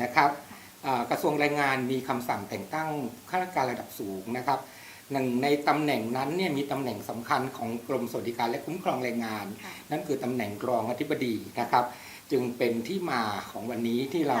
นนะครับอ่ากระทรวงแรงงานมีคำสั่งแต่งตั้งข้าราชการระดับสูงนะครับหนึ่งในตำแหน่งนั้นเนี่ยมีตำแหน่งสำคัญของกรมสวัสดิการและคุ้มครองแรงงานค่ะนั่นคือตำแหน่งรองอธิบดีนะครับ จึงเป็นที่มาของวันนี้ที่เรา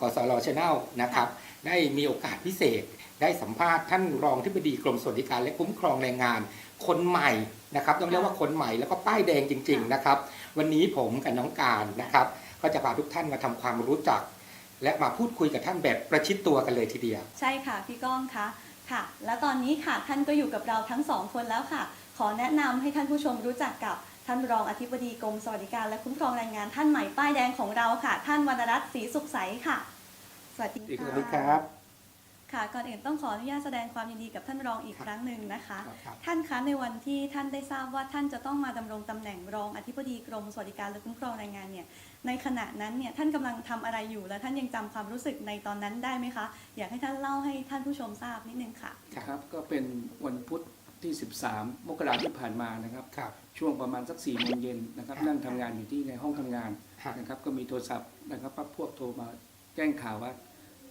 กสรชแนลนะครับได้มีโอกาสพิเศษ ได้สัมภาษณ์ท่านรองอธิบดีกรมสวัสดิการและคุ้มครองแรงงาน คนใหม่นะครับต้องเรียกว่าคนใหม่แล้วก็ป้ายแดงจริง ๆนะครับ วันนี้ผมกับน้องการนะครับ ก็จะพาทุกท่านมาทำความรู้จัก และมาพูดคุยกับท่านแบบประชิดตัวกันเลยทีเดียว ใช่ค่ะพี่ก้องคะค่ะ และตอนนี้ค่ะท่านก็อยู่กับเราทั้งสองคนแล้วค่ะ ขอแนะนำให้ท่านผู้ชมรู้จักกับท่านรองอธิบดีกรมสวัสดิการและคุ้มครองแรงงานท่านใหม่ป้ายแดงของเราค่ะ ท่านวรรณรัตน์ศรีสุขใสค่ะ สวัสดีสวัสค่ะดีครับ ค่ะก่อนอื่นต้องขออนุญาตแสดงความยินดีกับท่านรองอีกครับครั้งหนึ่งนะคะ ครับ ท่านคะในวันที่ท่านได้ทราบว่าท่านจะต้องมาดำรงตำแหน่งรองอธิบดีกรมสวัสดิการและคุ้มครองแรงงานเนี่ยในขณะนั้นเนี่ยท่านกำลังทำอะไรอยู่และท่านยังจำความรู้สึกในตอนนั้นได้ไหมคะ อยากให้ท่านเล่าให้ท่านผู้ชมทราบนิดนึงค่ะ ครับก็เป็นวันพุธที่ 13 มกราที่ผ่านมานะครับ ครับ ช่วงประมาณสัก4ี่โมงเย็นนะครับครับนั่งทำงานอยู่ที่ในห้องทำงานครับนะครับ ก็มีโทรศัพท์นะครับพักพวกโทรมาแจ้งข่าวว่า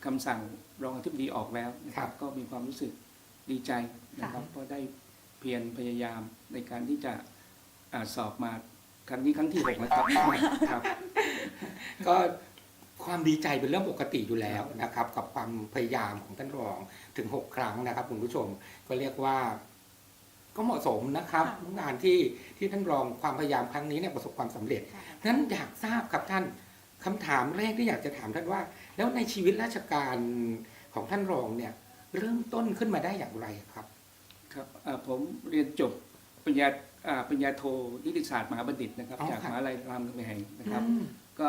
คำสั่งรองอธิบดีออกแล้วนะคครัรับบก็มีความรู้สึกดีใจนะครับเพราะได้เพียรพยายามในการที่จะอาสอบมาครั้งนี้ครั้งที่หกนะครับครับ ก็ความดีใจเป็นเรื่องปกติอยู่แล้วนะครับ กับความพยายามของท่านรองถึง6ครั้งนะครับคุณผู้ชมก็เรียกว่า ก็เหมาะสมนะครับค่ะงานที่ที่ท่านรองความพยายามครั้งนี้เนี่ยประสบความสำเร็จค่ะฉะนั้นอยากทราบครับท่าน คำถามแรกที่อยากจะถามท่านว่า แล้วในชีวิตราชการของท่านรองเนี่ยเริ่มต้นขึ้นมาได้อย่างไรครับ ครับอ่าผมเรียนจบปริญญาอ่าปริญญาโทนิติศาสตร์มหาบัณฑิตนะครับอ๋อจากครับมหาลัยรามคำแหงนะครับอืมก็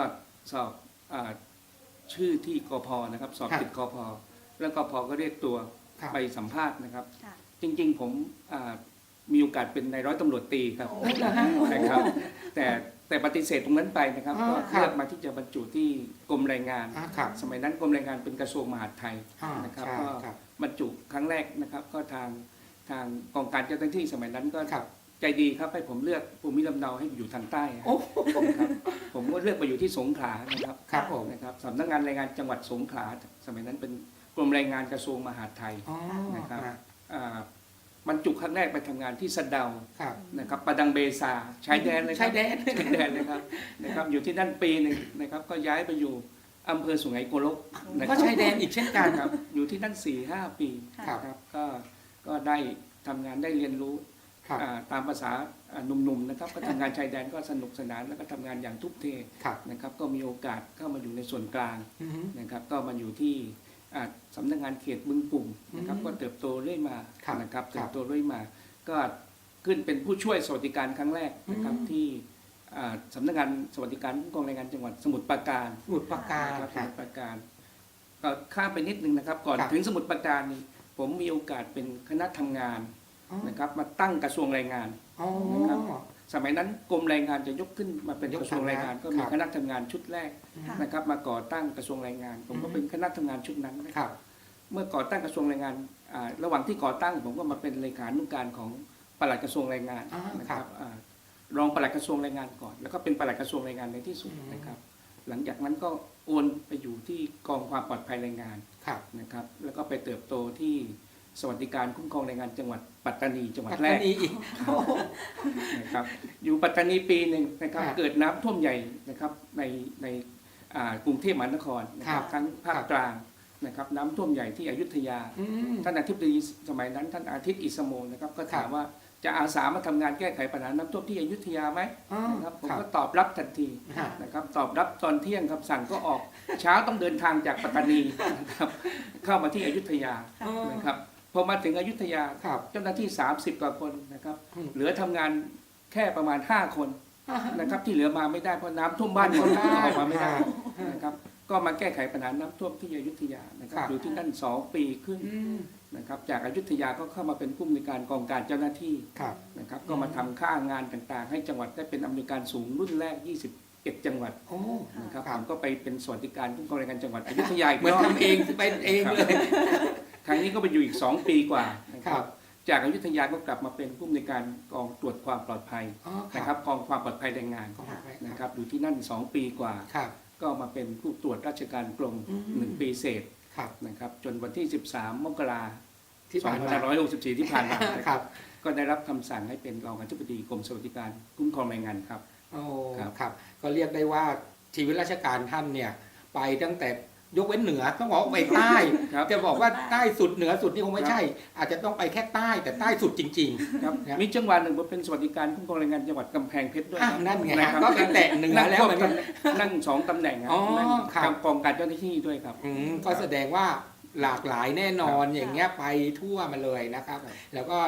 สอบอาชื่อที่กพนะครับ สอบครับติดกพแล้วกพก็เรียกตัวครับไปสัมภาษณ์นะครับค่ะจริง ๆ ผมอ่ามีโอกาสเป็นนายร้อยตำรวจตรีครับโอ้เหรอฮะนะครับ แต่ แต่ปฏิเสธตรงนั้นไปนะครับอ๋อก็ครับ เลือกมาที่จะบรรจุที่กรมแรงงาน อ่าครับสมัยนั้นกรมแรงงานเป็นกระทรวงมหาดไทยอ่านะครับใช่ก็ครับ บรรจุครั้งแรกนะครับ ก็ทางทางกองการเจ้าหน้าที่สมัยนั้นก็ครับ ใจดีครับให้ผมเลือกภูมิลำเนาให้อยู่ทางใต้โอ้นะครับผมก็เลือกไปอยู่ที่สงขลานะครับครับผมนะครับสำนักงานแรงงานจังหวัดสงขลาสมัยนั้นเป็นกรมแรงงานกระทรวงมหาดไทย อ๋อนะครับ อ่าอ่า บรรจุครั้งแรกไปทำงานที่สะเดาครับ นะครับประดังเบซาชายแดนเลยครับชายแดน ชายแดนเลยครับนะครับอยู่ที่นั่นปีหนึ่งนะครับก็ย้ายไปอยู่อำเภอสุไหงโกลกนะคก็รับ ชายแดนอีกเช่นกัน ครับอยู่ที่นั่นสี่ห้าปีค่ะนะครับก็ก็ได้ทำงานได้เรียนรู้ครับ อ่าตามภาษาอ่าหนุ่มๆนะครับก็ทำงานชายแดนก็สนุกสนานแล้วก็ทำงานอย่างทุกเทครับ นะครับ ก็มีโอกาสเข้ามาอยู่ในส่วนกลางอือฮึนะครับ ก็มาอยู่ที่อ่า สำนักงานเขตบึงปุ่มนะครับอืมก็เติบโตเรื่อยมาครับนะครับครับเติบโตเรื่อยมา ก็ขึ้นเป็นผู้ช่วยสวัสดิการครั้งแรกนะครับอืมที่อ่าสำนักงานสวัสดิการคุ้มครองแรงงานจังหวัดสมุทรปราการสมุดปากกานะครับสครัมุบทรปราการก็ข้ามไปนิดนึงนะครับ ก่อนครับถึงสมุทรปราการนี่ผมมีโอกาสเป็นคณะทำงานอ๋อนะครับ มาตั้งกระทรวงแรงงานอ๋อนะครับ สมัยนั้นกรมแรงงานจะยกขึ้นมาเป็นยกกระทรวงแรงงานก็มีครับคณะทำงานชุดแรกค่ะนะครับ มาก่อตั้งกระทรวงแรงงาน ผมก็อืมเป็นคณะทำงานชุดนั้นนะครับเมื่อก่อตั้งกระทรวงแรงงานอ่าระหว่างที่ก่อตั้งผมก็มาเป็นเลขานุการของปลัดกระทรวงแรงงานอ่านะคครัรับบอ่ารองปลัดกระทรวงแรงงานก่อน แล้วก็เป็นปลัดกระทรวงแรงงานในที่สุดอืมนะครับ หลังจากนั้นก็โอนไปอยู่ที่กองความปลอดภัยแรงงานครับนะครับ แล้วก็ไปเติบโตที่ สวัสดิการคุ้มครองแรงงานจังหวัดปัตตานีจังหวัดปัตแรตากนีอีกโอ้นะครับอยู่ปัตตานีปีหนึ่งนะครับครับเกิดน้ำท่วมใหญ่นะครับในในอ่ากรุงเทพมหานครนะครับครับทั้งภาคครับกลางนะครับน้ำท่วมใหญ่ที่อยุธยาอืมท่านอาทิตย์ดีสมัยนั้น ท่านอาทิตย์อิสโมนะครับก็ถามครับว่าจะอาสามาทำงานแก้ไขปัญหาน้ำท่วมที่อยุธยาไหมอ๋อนะครับผมครับก็ตอบรับทันทีฮะนะครับตอบรับตอนเที่ยงครับสั่งก็ออกเช้าต้องเดินทางจากปัตตานีนะครับเข้ามาที่อยุธยาอ๋อนะครับ พอมาถึงอยุธยาครับเจ้าหน้าที่ 30 กว่าคนนะครับอืมเหลือทำงานแค่ประมาณ 5 คนอ่าฮะนะครับที่เหลือมาไม่ได้เพราะน้ำท่วมบ้านหมดบ้านออกมาไม่ได้ฮะนะครับก็มาแก้ไขปัญหาน้ำท่วมที่อยุธยานะครับครับอยู่ที่นั่นสองปีขึ้นอืมนะครับจากอยุธยาก็เข้ามาเป็นผู้อำนวยการกองการเจ้าหน้าที่ครับนะครับก็มาทำค่างานต่างๆ ให้จังหวัดได้เป็นอำนวยการสูงรุ่นแรก 21 จังหวัดโอ้นะครับครัผบมก็ไปเป็นสวัสดิการผู้กองแรงงานจังหวัดอยุธยาอีกเหมือนรอบทำเองเป็นเองเลย ครั้งนี้ก็ไปอยู่อีก 2 ปีกว่านะคครัรับบจากอยุธยาก็กลับมาเป็นผู้อำนวยการกองตรวจความปลอดภัยอ๋อนะครับกองความปลอดภัยแรงงานขอบคุณครับนะครับอยู่ที่นั่น 2 ปีกว่า ครับ ก็มาเป็นผู้ตรวจราชการกรมอืม หนึ่งปีเศษครับนะครับจนวันที่ 13 มกราที่ผ่านมา2564 ที่ผ่านมานะคครัรับบก็ได้รับคำสั่งให้เป็นรองอธิบดีกรมสวัสดิการคุ้มครองแรงงานครับ โอ้ครับ ครับ ก็เรียกได้ว่าชีวิตราชการท่านเนี่ย ไปตั้งแต่ ยกเว้นเหนือต้องบอกว่าไปใต้ครับ จะบอกว่าใต้สุดเหนือสุดนี่คงไม่ใช่ อาจจะต้องไปแค่ใต้แต่ใต้สุดจริงครับครับมีจังหวัดหนึ่งผมเป็นสวัสดิการคุ้มครองแรงงานจังหวัดกำแพงเพชรด้วยอะครับนั่นไงะครับก็ไปแตะเหนือแล้วเหมือนกันนั่งสองตำแหน่งครับอ๋อนั่งครับกำกองการเจ้าหน้าที่ด้วยครับๆอืมก็แสดงว่าหลากหลายแน่นอนครับอย่างเงี้ยไปทั่วมาเลยนะครับครับ แล้วก็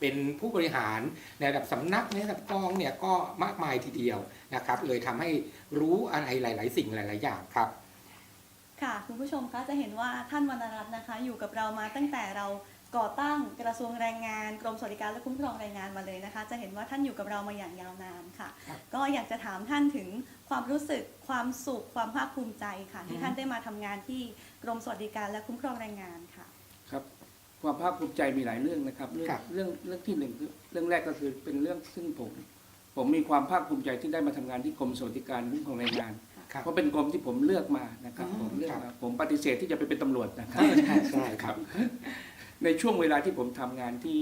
เป็นผู้บริหารในระดับสำนักในระดับกองเนี่ยก็มากมายทีเดียวนะครับ เลยทำให้รู้อะไรหลาย ๆ สิ่งหลาย ๆ อย่างครับ ค่ะคุณผู้ชมคะจะเห็นว่าท่านวรรณรัตน์นะคะ อยู่กับเรามาตั้งแต่เราก่อตั้งกระทรวงแรงงาน กรมสวัสดิการและคุ้มครองแรงงานมาเลยนะคะ จะเห็นว่าท่านอยู่กับเรามาอย่างยาวนานค่ะครับก็อยากจะถามท่านถึงความรู้สึกความสุขความภาคภูมิใจค่ะ ที่ท่านได้มาทำงานที่กรมสวัสดิการและคุ้มครองแรงงานค่ะครับความภาคภูมิใจมีหลายเรื่องนะครับ เรื่องครับเรื่องเรื่องที่หนึ่งคือเรื่องแรกก็คือเป็นเรื่องซึ่งผม ผมมีความภาคภูมิใจที่ได้มาทำงานที่กรมสวัสดิการคุ้มครองแรงงาน ครับเพราะเป็นกรมที่ผมเลือกมานะครับอ๋อผมเลือกครับมาผมปฏิเสธที่จะไปเป็นตำรวจนะครับใช่ใช่ครับ ในช่วงเวลาที่ผมทำงานที่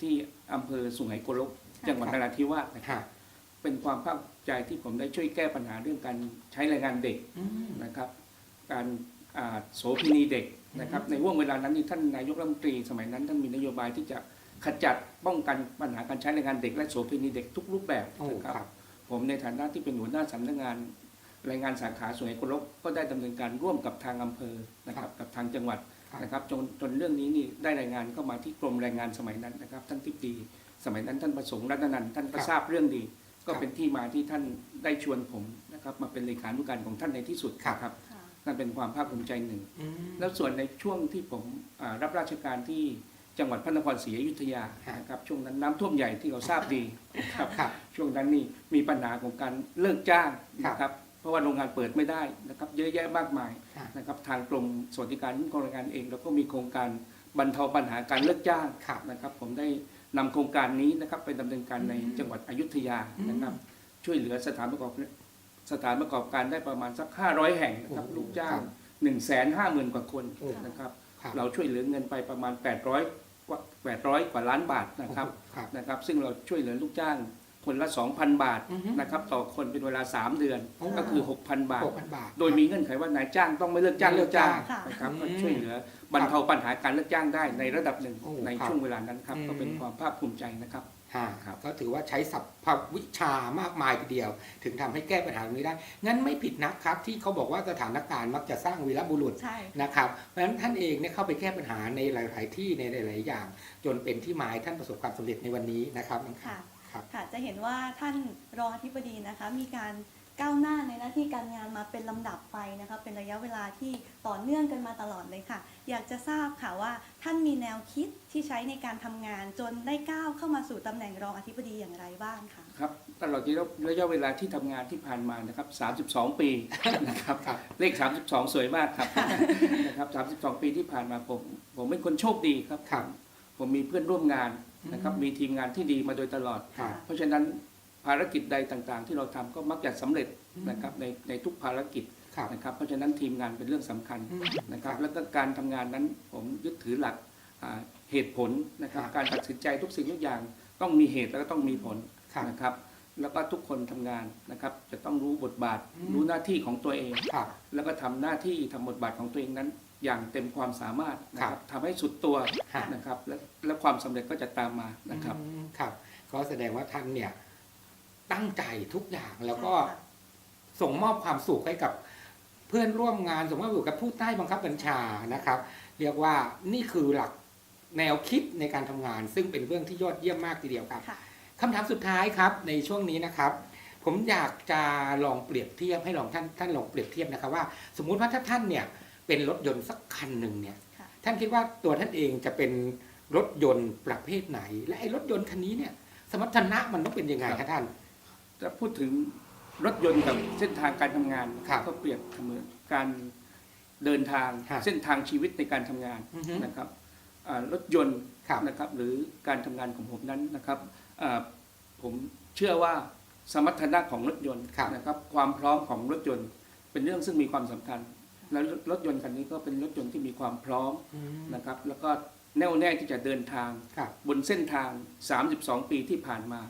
ที่อำเภอสุไหงโกลก จังหวัดครันบราธิวาสนะคครับรับเป็นความภาคภูมิใจที่ผมได้ช่วยแก้ปัญหาเรื่องการใช้แรงงานเด็กอืมนะครับ การอ่าโสเภณีเด็กนะครับ ในห่วงเวลานั้นนี่ท่านนายกรัฐมนตรี สมัยนั้นท่านมีนโยบายที่จะขจัดป้องกันปัญหาการใช้แรงงานเด็ก และโสเภณีเด็กทุกรูปแบบโอ้นะคครับรับ ผมในฐานะที่เป็นหัวหน้าสำนักงาน แรงงานสาขาสุไหงโกลกก็ได้ดำเนินการร่วมกับทางอำเภอนะครับกับทางจังหวัดครับนะครับจนจนเรื่องนี้นี่ได้รายงานเข้ามาที่กรมแรงงานสมัยนั้นนะครับ ท่านทิบดีสมัยนั้นท่านประสงค์รัตนันท์ท่านก็ครับทราบเรื่องดี ก็ครับเป็นที่มาที่ท่านได้ชวนผมนะครับมาเป็นเลขานุการของท่านในที่สุดครับนะครับค่ะนั่นเป็นความภาคภูมิใจหนึ่งอืมแล้วส่วนในช่วงที่ผมอ่ารับราชการที่จังหวัดพระนครศรีอยุธยาครับนะครับช่วงนั้นน้ำท่วมใหญ่ที่เราทราบดีนะครับครับช่วงนั้นนี่มีปัญหาของการเลิกจ้างครับนะครับเพ ราะว่าโรงงานเปิดไม่ได้นะครับเยอะแยะมากมายครับนะครับทางกรมสวัสดิการคุ้มครองแรงงานเองเราก็มีโครงการบรรเทาปัญหาการเลิกจ้างครับนะครับ ผมได้นำโครงการนี้นะครับไปดำเนินการในอืมจังหวัดอยุธยาอืมนะครับ ช่วยเหลือสถานประกอบสถานประกอบการได้ประมาณสัก 500 แห่งนะครับโอ้โหลูกจ้าครังบ1 5 0 0 0 0 กว่าคนโอ้นะครับครับ เราช่วยเหลือเงินไปประมาณ 800กว่า800 กว่าล้านบาทนะครับครับนะครับ ซึ่งเราช่วยเหลือลูกจ้าง คนละ 2,000 บาทอือฮึนะครับต่อคนเป็นเวลา 3 เดือนโอ้ ก็คือ 6,000 บาท หกพันบาท โดยมีเงื่อนไขว่านายจ้างต้องไม่เลิกจ้างไม่เลิเลิกกจ้างจ้างนะครับอืมก็ช่วยเหลือบรรเทาปัญหาการเลิกจ้างได้ในระดับหนึ่งโอ้ในครับช่วงเวลานั้นครับอืม ก็เป็นความภาคภูมิใจนะครับฮะครับ ก็ถือว่าใช้ศัพท์วิชามากมายทีเดียว ถึงทำให้แก้ปัญหาตรงนี้ได้ งั้นไม่ผิดนะครับ ที่เขาบอกว่าสถานการณ์มักจะสร้างวีรบุรุษ ใช่ นะครับเพราะฉะนั้นท่านเองเนี่ยเข้าไปแก้ปัญหาในหลาย ๆ ที่ในหลาย ๆ อย่าง จนเป็นที่หมายท่านประสบความสำเร็จในวันนี้นะครับน้องค่ะ ครับค่ะจะเห็นว่าท่านรองอธิบดีนะคะ มีการก้าวหน้าในหน้าที่การงานมาเป็นลำดับไปนะคะเป็นระยะเวลาที่ต่อเนื่องกันมาตลอดเลยค่ะ อยากจะทราบค่ะว่าท่านมีแนวคิดที่ใช้ในการทำงานจนได้ก้าวเข้ามาสู่ตำแหน่งรองอธิบดีอย่างไรบ้างคะครับตลอดระยะเวลาที่ทำงานที่ผ่านมานะครับ32 ปีนะครับครับเลข 32 สวยมากครับนะครับ32 ปีที่ผ่านมาผมผมเป็นคนโชคดีครับครับ ผมมีเพื่อนร่วมงานนะครับอืมมีทีมงานที่ดีมาโดยตลอด ครับ เพราะฉะนั้นภารกิจใดต่างๆ ที่เราทำก็มักจะสำเร็จนะครับในในทุกภารกิจครับ นะครับ เพราะฉะนั้นทีมงานเป็นเรื่องสำคัญอืมนะครับ แล้วก็การทำงานนั้นผมยึดถือหลักอ่าเหตุผลนะครับ ครับ การตัดสินใจทุกสิ่งทุกอย่างต้องมีเหตุแล้วก็ต้องมีผลครับ นะครับ แล้วก็ทุกคนทำงานนะครับ จะต้องรู้บทบาท อืม รู้หน้าที่ของตัวเอง ครับ แล้วก็ทำหน้าที่ทำบทบาทของตัวเองนั้น อย่างเต็มความสามารถนะคครัรับบทำให้สุดตัวฮะนะครับและและความสำเร็จก็จะตามมานะครับ อืมครับ ก็แสดงว่าท่านเนี่ยตั้งใจทุกอย่างแล้วก็ใช่ค่ะส่งมอบความสุขให้กับเพื่อนร่วมงานส่งมอบอยู่กับผู้ใต้บังคับบัญชานะครับ เรียกว่านี่คือหลักแนวคิดในการทำงาน ซึ่งเป็นเรื่องที่ยอดเยี่ยมมากทีเดียวครับค่ะ คำถามสุดท้ายครับในช่วงนี้นะครับ ผมอยากจะลองเปรียบเทียบให้ลองท่านท่านลองเปรียบเทียบนะครับว่า สมมุติว่าถ้าท่านเนี่ย เป็นรถยนต์สักคันหนึ่งเนี่ยค่ะท่านคิดว่าตัวท่านเองจะเป็นรถยนต์ประเภทไหน และไอ้รถยนต์คันนี้เนี่ย สมรรถนะมันต้องเป็นยังไงครับท่านจะพูดถึงรถยนต์กับเส้นทางการทำงานครับก็เปรียบเสมือนการเดินทางครับเส้นทางชีวิตในการทำงานอือฮึนะครับอ่ารถยนต์ครับนะครับหรือการทำงานของผมนั้นนะครับอ่าผมเชื่อว่าสมรรถนะของรถยนต์ครับนะครับความพร้อมของรถยนต์ เป็นเป็นเรื่องซึ่งมีความสำคัญ แล้วรถยนต์คันนี้ก็เป็นรถยนต์ที่มีความพร้อมอืมนะครับ แล้วก็แน่วแน่ที่จะเดินทางครับบนเส้นทาง 32 ปีที่ผ่านมา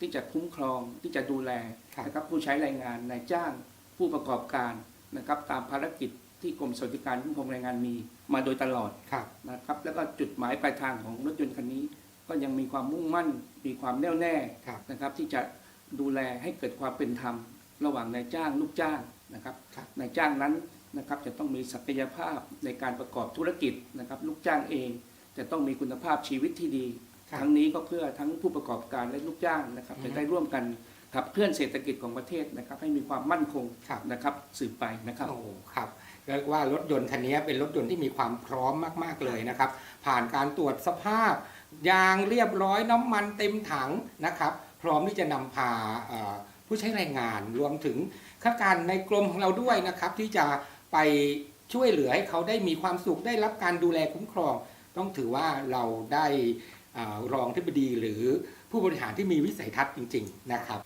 ที่จะคุ้มครองที่จะดูแลครับนะครับผู้ใช้แรงงานนายจ้างผู้ประกอบการนะครับตามภารกิจที่กรมสวัสดิการคุ้มครองแรงงานมีมาโดยตลอดครับนะครับ แล้วก็จุดหมายปลายทางของรถยนต์คันนี้ ก็ยังมีความมุ่งมั่น มีความแน่วแน่ครับนะครับ ที่จะดูแลให้เกิดความเป็นธรรม ระหว่างนายจ้างลูกจ้างนะครับครับนายจ้างนั้น นะครับจะต้องมีศักยภาพในการประกอบธุรกิจนะครับลูกจ้างเองจะต้องมีคุณภาพชีวิตที่ดีครับทั้งนี้ก็เพื่อทั้งผู้ประกอบการและลูกจ้างนะครับอืมจะได้ร่วมกันขับเคลื่อนเศรษฐกิจของประเทศนะครับให้มีความมั่นคงครับนะครับสืบไปนะครับโอ้ครับเรียกว่ารถยนต์คันนี้เป็นรถยนต์ที่มีความพร้อมมากๆเลยนะครับ ผ่านการตรวจสภาพ ยางเรียบร้อยน้ำมันเต็มถังนะครับ พร้อมที่จะนำพาเอ่อผู้ใช้แรงงานรวมถึงข้าราชการในกรมของเราด้วยนะครับที่จะ ไปช่วยเหลือให้เขาได้มีความสุขได้รับการดูแลคุ้มครอง ต้องถือว่าเราได้อรองที่บดีหรือผู้บริหารที่มีวิสัยทัศน์จริง ๆ นะครับ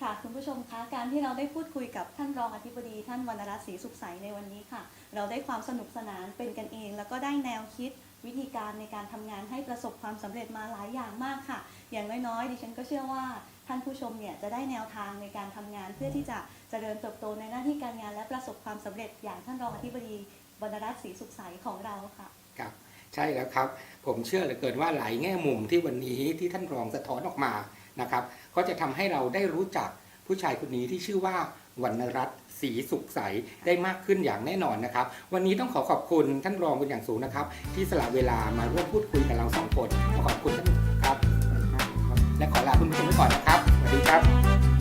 ค่ะคุณผู้ชมคะการที่เราได้พูดคุยกับท่านรองอธิบดีท่านวรรณรัตน์ศรีสุขใสในวันนี้ค่ะ เราได้ความสนุกสนานเป็นกันเอง แล้วก็ได้แนวคิดวิธีการในการทำงานให้ประสบความสำเร็จมาหลายอย่างมากค่ะ อย่างน้อยๆดิฉันก็เชื่อว่า ท่านผู้ชมเนี่ยจะได้แนวทางในการทำงาน เพื่อที่จะเจริญเติบโตในหน้าที่การงาน และประสบความสำเร็จอย่างท่านรองอธิบดีวรรณรัตน์ศรีสุขใสของเราค่ะครับใช่แล้วครับ ผมเชื่อเหลือเกินว่าหลายแง่มุมที่วันนี้ที่ท่านรองสะท้อนออกมานะครับ ก็จะทำให้เราได้รู้จักผู้ชายคนนี้ที่ชื่อว่าวรรณรัตน์ศรีสุขใสได้มากขึ้นอย่างแน่นอนนะครับ วันนี้ต้องขอขอบคุณท่านรองเป็นอย่างสูงนะครับ ที่สละเวลามาร่วมพูดคุยกับเราสองคนขอขอบคุณท่านครับ และขอลาคุณผู้ชมไปก่อนนะครับ สวัสดีครับ